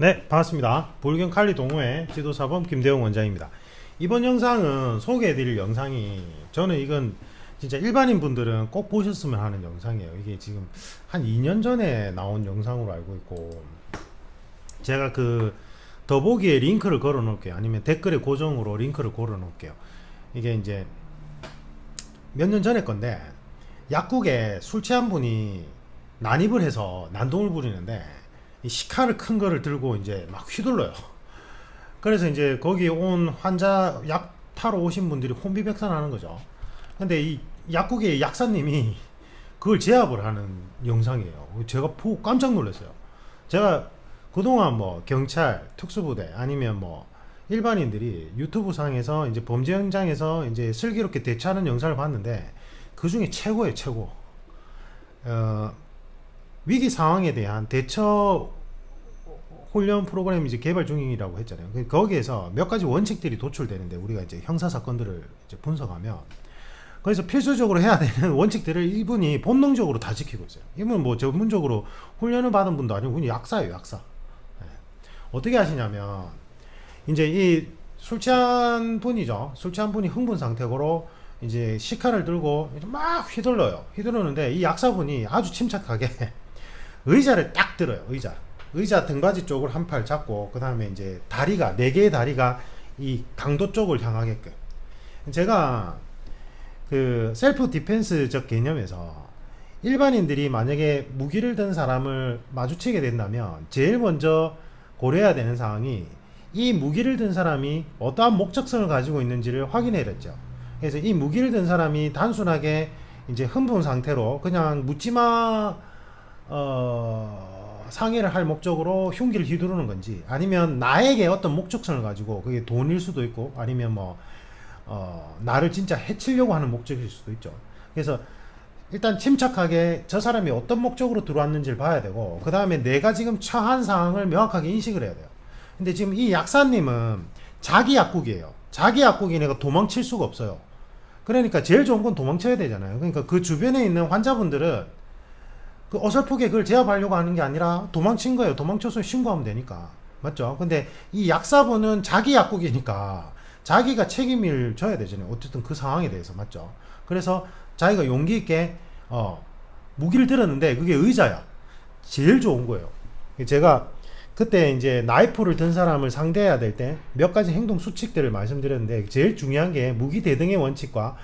네, 반갑습니다. 볼경 칼리 동호회 지도사범 김대웅 원장입니다. 이번 영상은 소개해드릴 영상이 저는 이건 진짜 일반인 분들은 꼭 보셨으면 하는 영상이에요. 이게 지금 한 2년 전에 나온 영상으로 알고 있고 제가 그 더보기에 링크를 걸어 놓을게요. 아니면 댓글에 고정으로 링크를 걸어 놓을게요. 이게 이제 몇 년 전에 건데 약국에 술 취한 분이 난입을 해서 난동을 부리는데 이 시카를 큰 거를 들고 이제 막 휘둘러요. 그래서 이제 거기 온 환자 약 타러 오신 분들이 혼비백산하는 거죠. 근데 이 약국의 약사님이 그걸 제압을 하는 영상이에요. 제가 보고 깜짝 놀랐어요. 제가 그동안 뭐 경찰, 특수부대 아니면 뭐 일반인들이 유튜브 상에서 이제 범죄 현장에서 이제 슬기롭게 대처하는 영상을 봤는데 그 중에 최고예요, 최고. 어, 위기 상황에 대한 대처 훈련 프로그램이 이제 개발 중이라고 했잖아요. 그- 거기에서 몇 가지 원칙들이 도출되는데 우리가 이제 형사 사건들을 이제 분석하면 그래서 필수적으로 해야 되는 원칙들을 이분이 본능적으로 다 지키고 있어요. 이분은 뭐 전문적으로 훈련을 받은 분도 아니고 그냥 약사예요, 약사. 예. 어떻게 하시냐면 이제 이 술 취한 분이죠. 술 취한 분이 흥분 상태로 이제 시카를 들고 막 휘둘러요. 휘두르는데 이 약사분이 아주 침착하게 의자를 딱 들어요. 의자. 의자 등받이 쪽을 한 팔 잡고 그 다음에 이제 다리가 네 개의 다리가 이 강도 쪽을 향하게끔. 제가 그 셀프 디펜스적 개념에서 일반인들이 만약에 무기를 든 사람을 마주치게 된다면 제일 먼저 고려해야 되는 상황이 이 무기를 든 사람이 어떠한 목적성을 가지고 있는지를 확인해야 됐죠. 그래서 이 무기를 든 사람이 단순하게 이제 흥분 상태로 그냥 묻지마 어, 상해를 할 목적으로 흉기를 휘두르는 건지 아니면 나에게 어떤 목적성을 가지고 그게 돈일 수도 있고 아니면 뭐 어, 나를 진짜 해치려고 하는 목적일 수도 있죠. 그래서 일단 침착하게 저 사람이 어떤 목적으로 들어왔는지를 봐야 되고 그 다음에 내가 지금 처한 상황을 명확하게 인식을 해야 돼요. 근데 지금 이 약사님은 자기 약국이에요. 자기 약국이니까 도망칠 수가 없어요. 그러니까 제일 좋은 건 도망쳐야 되잖아요. 그러니까 그 주변에 있는 환자분들은 그 어설프게 그걸 제압하려고 하는 게 아니라 도망친 거예요. 도망쳐서 신고하면 되니까. 맞죠? 근데 이 약사분은 자기 약국이니까 자기가 책임을 져야 되잖아요. 어쨌든 그 상황에 대해서. 맞죠? 그래서 자기가 용기 있게 어, 무기를 들었는데 그게 의자야. 제일 좋은 거예요. 제가 그때 이제 나이프를 든 사람을 상대해야 될 때 몇 가지 행동 수칙들을 말씀드렸는데 제일 중요한 게 무기 대등의 원칙과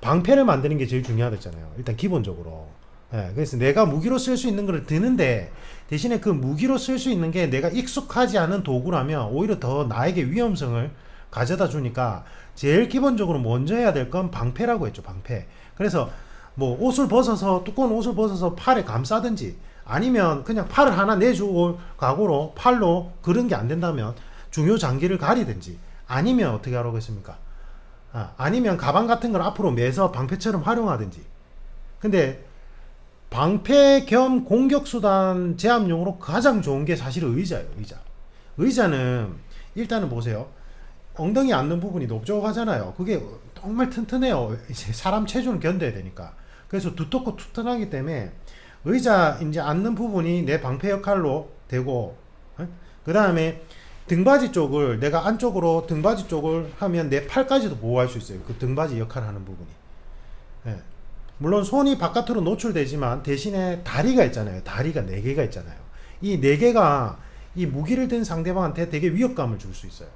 방패를 만드는 게 제일 중요하댔잖아요. 일단 기본적으로. 예, 그래서 내가 무기로 쓸 수 있는 걸 드는데 대신에 그 무기로 쓸 수 있는 게 내가 익숙하지 않은 도구라면 오히려 더 나에게 위험성을 가져다 주니까 제일 기본적으로 먼저 해야 될 건 방패라고 했죠. 방패. 그래서 뭐 옷을 벗어서 두꺼운 옷을 벗어서 팔에 감싸든지 아니면 그냥 팔을 하나 내주고 각오로 팔로 그런 게 안 된다면 중요 장기를 가리든지 아니면 어떻게 하라고 했습니까? 아, 아니면 가방 같은 걸 앞으로 매서 방패처럼 활용하든지. 근데 방패 겸 공격 수단 제압용으로 가장 좋은 게 사실 의자예요. 의자. 의자는 일단은 보세요. 엉덩이 앉는 부분이 넓적하잖아요. 그게 정말 튼튼해요. 이제 사람 체중을 견뎌야 되니까. 그래서 두텁고 튼튼하기 때문에 의자 이제 앉는 부분이 내 방패 역할로 되고, 그 다음에 등받이 쪽을 내가 안쪽으로 등받이 쪽을 하면 내 팔까지도 보호할 수 있어요. 그 등받이 역할을 하는 부분이. 예. 물론 손이 바깥으로 노출되지만 대신에 다리가 있잖아요. 다리가 네 개가 있잖아요. 이네 개가 이 무기를 든 상대방한테 되게 위협감을 줄 수 있어요.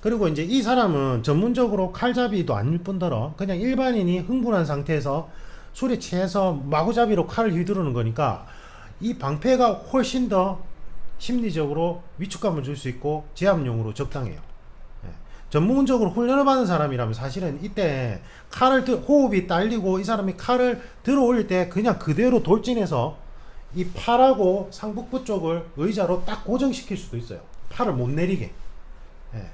그리고 이제 이 사람은 전문적으로 칼잡이도 아닐 뿐더러 그냥 일반인이 흥분한 상태에서 술에 취해서 마구잡이로 칼을 휘두르는 거니까 이 방패가 훨씬 더 심리적으로 위축감을 줄 수 있고 제압용으로 적당해요. 예. 전문적으로 훈련을 받은 사람이라면 사실은 이때 칼을 들, 호흡이 딸리고 이 사람이 칼을 들어 올릴 때 그냥 그대로 돌진해서 이 팔하고 상복부 쪽을 의자로 딱 고정시킬 수도 있어요. 팔을 못 내리게. 예.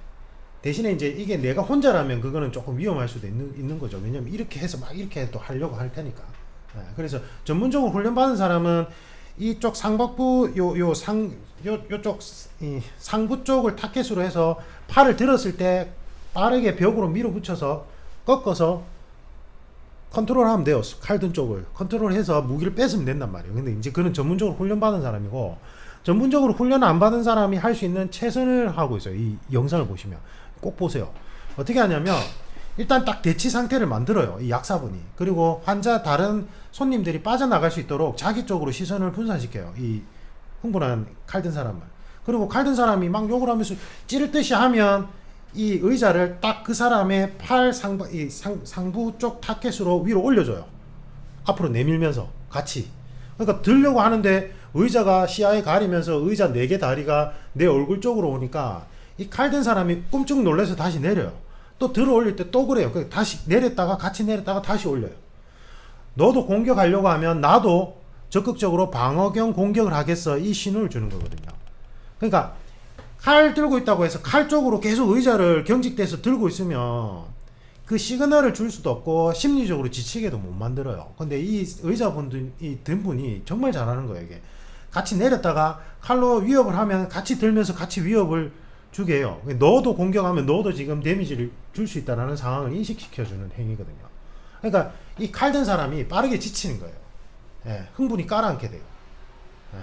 대신에 이제 이게 내가 혼자라면 그거는 조금 위험할 수도 있는, 있는 거죠. 왜냐면 이렇게 해서 막 이렇게 또 하려고 할 테니까. 예. 그래서 전문적으로 훈련받은 사람은 이쪽 상복부 요 요 상 요 요쪽 이 상부 쪽을 타켓으로 해서 팔을 들었을 때 빠르게 벽으로 밀어붙여서 꺾어서 컨트롤하면 돼요. 칼든 쪽을 컨트롤해서 무기를 뺏으면 된단 말이에요. 근데 이제 그는 전문적으로 훈련받은 사람이고 전문적으로 훈련 안 받은 사람이 할 수 있는 최선을 하고 있어요. 이 영상을 보시면 꼭 보세요. 어떻게 하냐면 일단 딱 대치 상태를 만들어요. 이 약사분이. 그리고 환자 다른 손님들이 빠져나갈 수 있도록 자기 쪽으로 시선을 분산시켜요. 이 흥분한 칼든 사람을. 그리고 칼든 사람이 막 욕을 하면서 찌를 듯이 하면 이 의자를 딱 그 사람의 팔 상부, 이 상, 상부 쪽 타켓으로 위로 올려줘요. 앞으로 내밀면서 같이. 그러니까 들려고 하는데 의자가 시야에 가리면서 의자 네 개 다리가 내 얼굴 쪽으로 오니까 이 칼 든 사람이 끔찍 놀라서 다시 내려요. 또 들어 올릴 때 또 그래요. 그 다시 내렸다가 같이 내렸다가 다시 올려요. 너도 공격하려고 하면 나도 적극적으로 방어경 공격을 하겠어 이 신호를 주는 거거든요. 그러니까 칼 들고 있다고 해서 칼 쪽으로 계속 의자를 경직돼서 들고 있으면 그 시그널을 줄 수도 없고 심리적으로 지치게도 못 만들어요. 근데 이 의자분들 이든 분이 정말 잘하는 거예요. 이게 같이 내렸다가 칼로 위협을 하면 같이 들면서 같이 위협을 주게 해요. 너도 공격하면 너도 지금 데미지를 줄 수 있다라는 상황을 인식시켜주는 행위거든요. 그러니까 이 칼 든 사람이 빠르게 지치는 거예요. 예, 흥분이 깔아앉게 돼요. 예.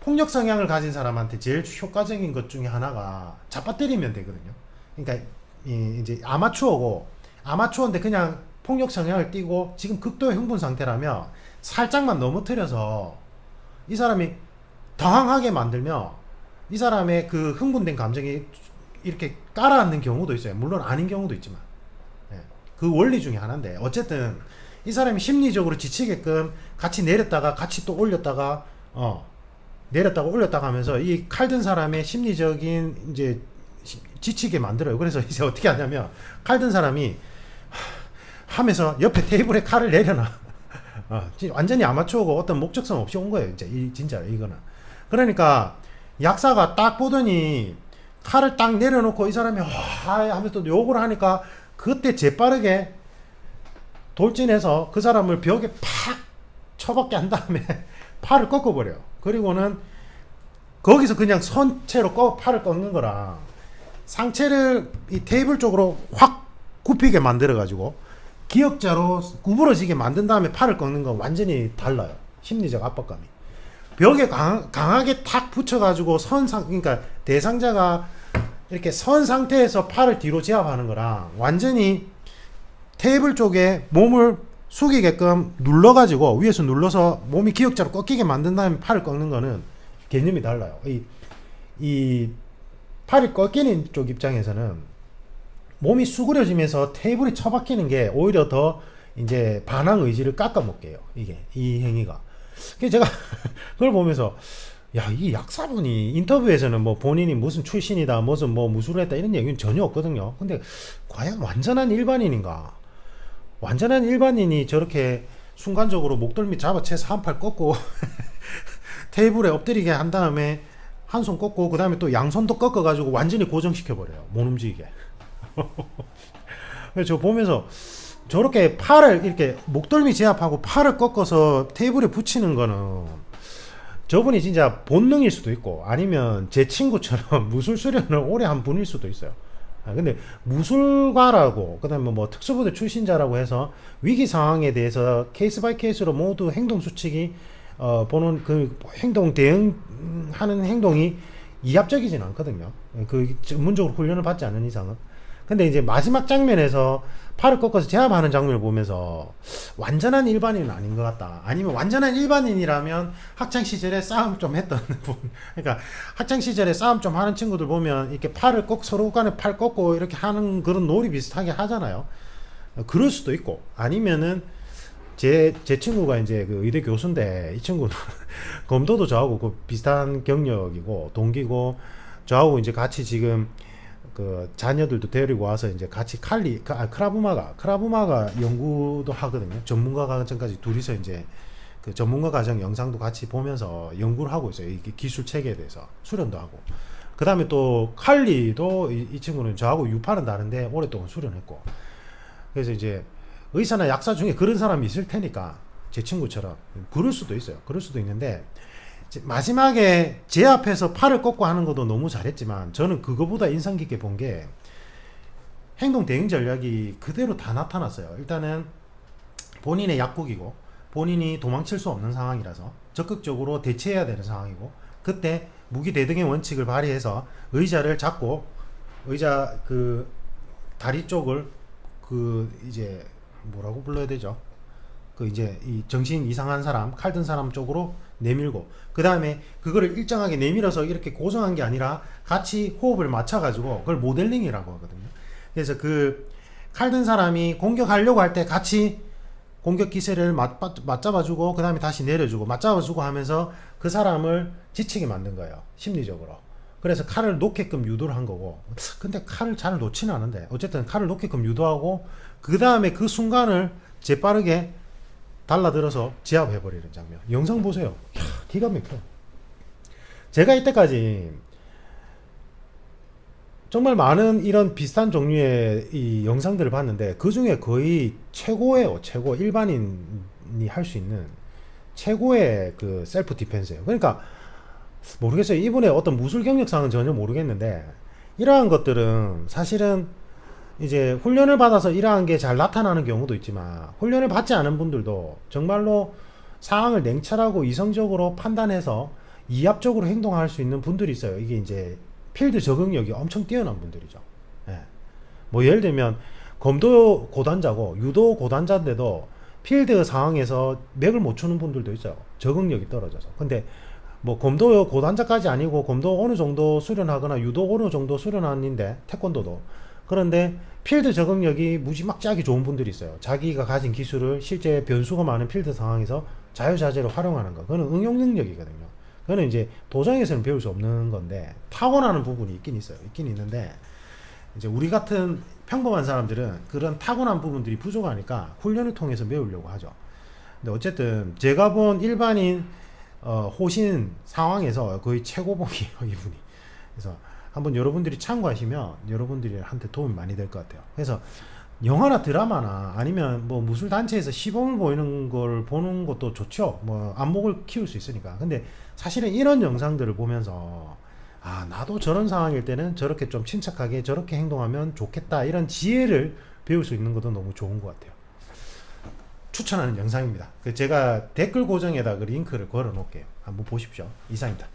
폭력 성향을 가진 사람한테 제일 효과적인 것 중에 하나가 잡아때리면 되거든요. 그러니까 이, 이제 아마추어고 아마추어인데 그냥 폭력 성향을 띠고 지금 극도의 흥분 상태라면 살짝만 넘어뜨려서 이 사람이 당황하게 만들면 이 사람의 그 흥분된 감정이 이렇게 깔아앉는 경우도 있어요. 물론 아닌 경우도 있지만 예. 그 원리 중에 하나인데 어쨌든 이 사람이 심리적으로 지치게끔 같이 내렸다가 같이 또 올렸다가 어 내렸다가 올렸다가 하면서 이 칼 든 사람의 심리적인 이제 시- 지치게 만들어요. 그래서 이제 어떻게 하냐면 칼 든 사람이 하- 하면서 옆에 테이블에 칼을 내려놔. 어, 지- 완전히 아마추어고 어떤 목적성 없이 온 거예요. 이제 이 진짜 이거는. 그러니까 약사가 딱 보더니 칼을 딱 내려놓고 이 사람이 와 하면서 또 욕을 하니까 그때 재빠르게 돌진해서 그 사람을 벽에 팍 쳐박게 한 다음에 팔을 꺾어버려요. 그리고는 거기서 그냥 선체로 꺾, 팔을 꺾는 거랑 상체를 이 테이블 쪽으로 확 굽히게 만들어가지고 기역자로 구부러지게 만든 다음에 팔을 꺾는 건 완전히 달라요. 심리적 압박감이. 벽에 강, 강하게 탁 붙여가지고 선상, 그러니까 대상자가 이렇게 선 상태에서 팔을 뒤로 제압하는 거랑 완전히 테이블 쪽에 몸을 숙이게끔 눌러가지고 위에서 눌러서 몸이 기역자로 꺾이게 만든 다음에 팔을 꺾는 거는 개념이 달라요. 이, 이 팔이 꺾이는 쪽 입장에서는 몸이 수그려지면서 테이블이 처박히는 게 오히려 더 이제 반항 의지를 깎아먹게 해요. 이게 이 행위가. 그래서 제가 그걸 보면서 야 이 약사분이 인터뷰에서는 뭐 본인이 무슨 출신이다 무슨 뭐 무술을 했다 이런 얘기는 전혀 없거든요. 근데 과연 완전한 일반인인가? 완전한 일반인이 저렇게 순간적으로 목덜미 잡아채서 한 팔 꺾고 테이블에 엎드리게 한 다음에 한 손 꺾고 그 다음에 또 양손도 꺾어가지고 완전히 고정시켜 버려요. 못 움직이게. 저 보면서 저렇게 팔을 이렇게 목덜미 제압하고 팔을 꺾어서 테이블에 붙이는 거는 저분이 진짜 본능일 수도 있고 아니면 제 친구처럼 무술 수련을 오래 한 분일 수도 있어요. 아, 근데 무술가라고 그다음에 뭐 특수부대 출신자라고 해서 위기 상황에 대해서 케이스 바이 케이스로 모두 행동 수칙이 어 보는 그 행동 대응하는 행동이 이합적이진 않거든요. 그 전문적으로 훈련을 받지 않는 이상은. 근데 이제 마지막 장면에서 팔을 꺾어서 제압하는 장면을 보면서 완전한 일반인은 아닌 것 같다. 아니면 완전한 일반인이라면 학창 시절에 싸움 좀 했던 분. 그러니까 학창 시절에 싸움 좀 하는 친구들 보면 이렇게 팔을 꼭 서로 간에 팔 꺾고 이렇게 하는 그런 놀이 비슷하게 하잖아요. 어, 그럴 수도 있고 아니면은 제, 제 친구가 이제 그 의대 교수인데 이 친구는 검도도 저하고 그 비슷한 경력이고 동기고 저하고 이제 같이 지금 그 자녀들도 데리고 와서 이제 같이 칼리 그, 아, 크라브마가 크라브마가 연구도 하거든요. 전문가 과정까지 둘이서 이제 그 전문가 과정 영상도 같이 보면서 연구를 하고 있어요. 이 기술 체계에 대해서 수련도 하고. 그 다음에 또 칼리도 이, 이 친구는 저하고 유파는 다른데 오랫동안 수련했고. 그래서 이제 의사나 약사 중에 그런 사람이 있을 테니까 제 친구처럼 그럴 수도 있어요. 그럴 수도 있는데 마지막에 제 앞에서 팔을 꺾고 하는 것도 너무 잘했지만 저는 그거보다 인상 깊게 본 게 행동 대응 전략이 그대로 다 나타났어요. 일단은 본인의 약국이고 본인이 도망칠 수 없는 상황이라서 적극적으로 대처해야 되는 상황이고 그때 무기 대등의 원칙을 발휘해서 의자를 잡고 의자 그 다리 쪽을 그 이제 뭐라고 불러야 되죠? 그 이제 이 정신 이상한 사람 칼든 사람 쪽으로 내밀고 그 다음에 그거를 일정하게 내밀어서 이렇게 고정한 게 아니라 같이 호흡을 맞춰 가지고 그걸 모델링이라고 하거든요. 그래서 그 칼든 사람이 공격하려고 할 때 같이 공격 기세를 맞, 맞잡아 주고 그 다음에 다시 내려주고 맞잡아 주고 하면서 그 사람을 지치게 만든 거예요. 심리적으로. 그래서 칼을 놓게끔 유도를 한 거고 근데 칼을 잘 놓지는 않은데 어쨌든 칼을 놓게끔 유도하고 그 다음에 그 순간을 재빠르게 달라들어서 제압해버리는 장면. 영상 보세요. 이야, 기가 막혀. 제가 이때까지 정말 많은 이런 비슷한 종류의 이 영상들을 봤는데 그 중에 거의 최고예요. 최고. 일반인이 할 수 있는 최고의 그 셀프 디펜스예요. 그러니까 모르겠어요. 이분의 어떤 무술 경력상은 전혀 모르겠는데 이러한 것들은 사실은 이제 훈련을 받아서 이러한 게 잘 나타나는 경우도 있지만 훈련을 받지 않은 분들도 정말로 상황을 냉철하고 이성적으로 판단해서 이합적으로 행동할 수 있는 분들이 있어요. 이게 이제 필드 적응력이 엄청 뛰어난 분들이죠. 예. 뭐 예를 들면 검도 고단자고 유도 고단자인데도 필드 상황에서 맥을 못 추는 분들도 있어요. 적응력이 떨어져서. 근데 뭐 검도 고단자까지 아니고 검도 어느 정도 수련하거나 유도 어느 정도 수련하는데 태권도도 그런데 필드 적응력이 무지막지하게 좋은 분들이 있어요. 자기가 가진 기술을 실제 변수가 많은 필드 상황에서 자유자재로 활용하는 거. 그거는 응용 능력이거든요. 그거는 이제 도장에서는 배울 수 없는 건데 타고나는 부분이 있긴 있어요. 있긴 있는데 이제 우리 같은 평범한 사람들은 그런 타고난 부분들이 부족하니까 훈련을 통해서 배우려고 하죠. 근데 어쨌든 제가 본 일반인 어, 호신 상황에서 거의 최고봉이에요 이분이. 그래서 한번 여러분들이 참고하시면 여러분들이 한테 도움이 많이 될 것 같아요. 그래서 영화나 드라마나 아니면 뭐 무술 단체에서 시범을 보이는 걸 보는 것도 좋죠. 뭐 안목을 키울 수 있으니까. 근데 사실은 이런 영상들을 보면서 아 나도 저런 상황일 때는 저렇게 좀 침착하게 저렇게 행동하면 좋겠다 이런 지혜를 배울 수 있는 것도 너무 좋은 것 같아요. 추천하는 영상입니다. 그 제가 댓글 고정에다 그 링크를 걸어 놓을게요. 한번 보십시오. 이상입니다.